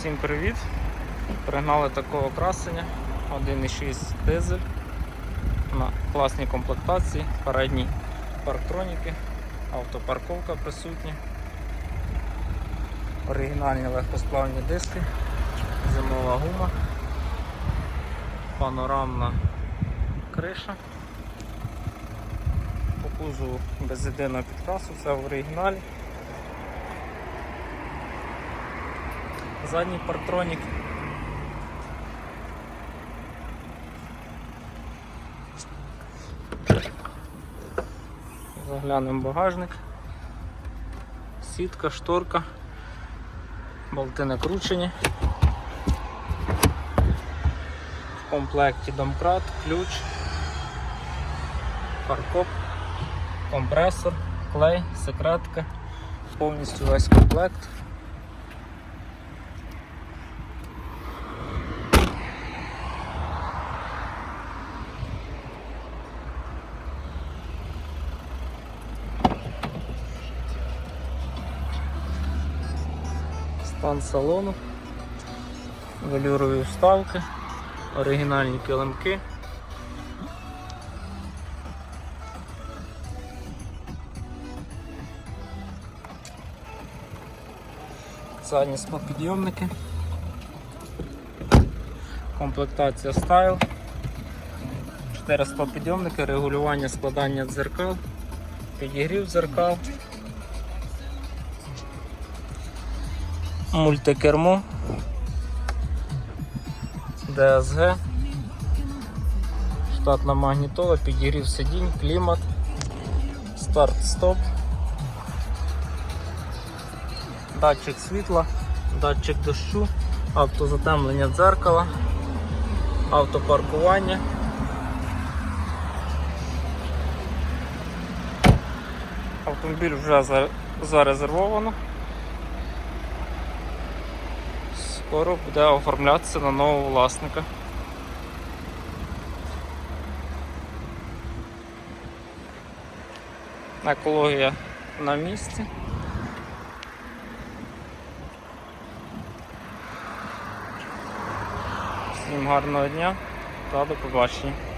Всім привіт! Пригнали такого красення. 1.6 дизель. На класній комплектації, передні парктроніки, автопарковка присутня, оригінальні легкосплавні диски, зимова гума, панорамна криша. По кузову без єдиного підкрасу, все в оригіналі. Задній парктронік. Заглянемо багажник. Сітка, шторка, болти накручені. В комплекті домкрат, ключ, фаркоп, компресор, клей, секретка, повністю весь комплект. Стан салону, велюрові вставки, оригінальні килимки. Задні склопідйомники. Комплектація стайл. 4 склопідйомники, регулювання складання дзеркал, підігрів дзеркал. Мультикермо, ДСГ, штатна магнітола, підігрів сидінь, клімат, старт-стоп, датчик світла, датчик дощу, автозатемлення дзеркала, автопаркування. Автомобіль вже за- зарезервовано. Скоро буде оформлятися на нового власника. Екологія на місці. Всім гарного дня та до побачення.